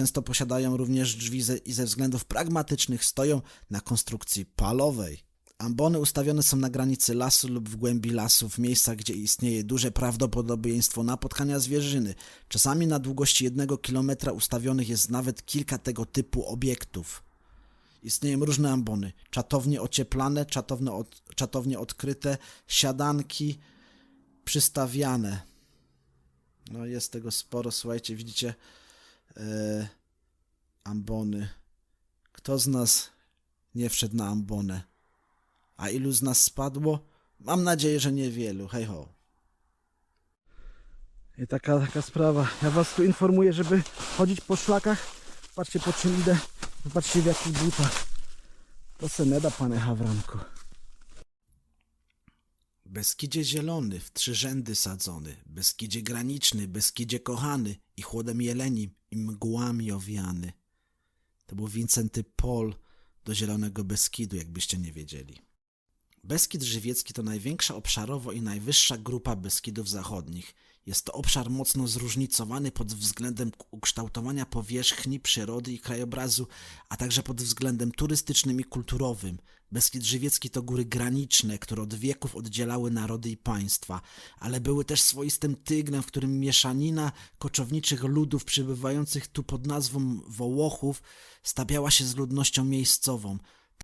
Często posiadają również drzwi ze, i ze względów pragmatycznych stoją na konstrukcji palowej. Ambony ustawione są na granicy lasu lub w głębi lasu, w miejscach, gdzie istnieje duże prawdopodobieństwo napotkania zwierzyny. Czasami na długości jednego kilometra ustawionych jest nawet kilka tego typu obiektów. Istnieją różne ambony. Czatownie ocieplane, czatowne, od, czatownie odkryte, siadanki przystawiane. No jest tego sporo, słuchajcie, widzicie e, ambony. Kto z nas nie wszedł na ambonę? A ilu z nas spadło? Mam nadzieję, że niewielu. Hej ho. I taka, taka sprawa. Ja was tu informuję, żeby chodzić po szlakach. Patrzcie po czym idę. Zobaczcie w jakich butach. To se nie da, panie Hawranku. Beskidzie zielony, w trzy rzędy sadzony, Beskidzie graniczny, Beskidzie kochany i chłodem jelenim i mgłami owiany. To był Wincenty Pol do Zielonego Beskidu, jakbyście nie wiedzieli. Beskid Żywiecki to największa obszarowo i najwyższa grupa Beskidów Zachodnich. Jest to obszar mocno zróżnicowany pod względem ukształtowania powierzchni, przyrody i krajobrazu, a także pod względem turystycznym i kulturowym. Beskid Żywiecki to góry graniczne, które od wieków oddzielały narody i państwa, ale były też swoistym tygnem, w którym mieszanina koczowniczych ludów przybywających tu pod nazwą Wołochów stawiała się z ludnością miejscową –